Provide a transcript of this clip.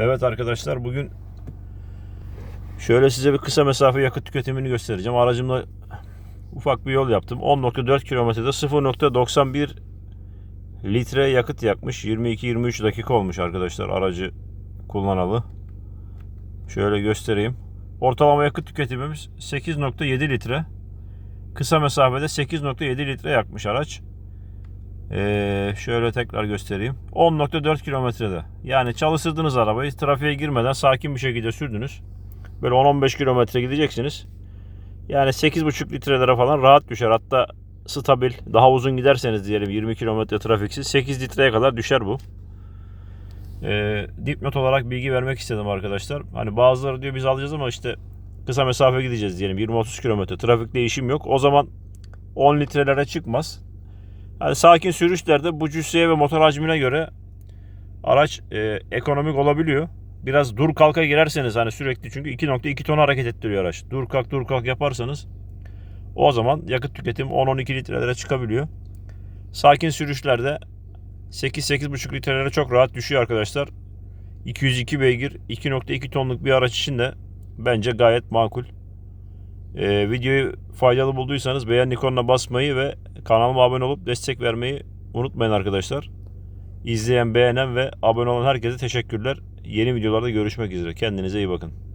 Evet arkadaşlar bugün şöyle size bir kısa mesafe yakıt tüketimini göstereceğim. Aracımla ufak bir yol yaptım. 10.4 kilometrede 0.91 litre yakıt yakmış. 22-23 dakika olmuş arkadaşlar aracı kullanalı. Şöyle göstereyim. Ortalama yakıt tüketimimiz 8.7 litre. Kısa mesafede 8.7 litre yakmış araç. Ee, şöyle tekrar göstereyim. 10.4 kilometrede. Yani çalıştırdınız arabayı. Trafiğe girmeden sakin bir şekilde sürdünüz. Böyle 10-15 kilometre gideceksiniz. Yani 8.5 litrelere falan rahat düşer. Hatta stabil daha uzun giderseniz diyelim 20 kilometre trafiksiz 8 litreye kadar düşer bu. Ee, dipnot olarak bilgi vermek istedim arkadaşlar. Hani bazıları diyor biz alacağız ama işte kısa mesafe gideceğiz diyelim 20-30 kilometre trafik değişim yok. O zaman 10 litrelere çıkmaz. Yani sakin sürüşlerde bu cüsseye ve motor hacmine göre araç e, ekonomik olabiliyor. Biraz dur kalka girerseniz hani sürekli çünkü 2.2 ton hareket ettiriyor araç. Dur kalk dur kalk yaparsanız o zaman yakıt tüketimi 10-12 litrelere çıkabiliyor. Sakin sürüşlerde 8-8.5 litrelere çok rahat düşüyor arkadaşlar. 202 beygir 2.2 tonluk bir araç için de bence gayet makul. Ee, videoyu faydalı bulduysanız beğen ikonuna basmayı ve kanalıma abone olup destek vermeyi unutmayın arkadaşlar. İzleyen, beğenen ve abone olan herkese teşekkürler. Yeni videolarda görüşmek üzere. Kendinize iyi bakın.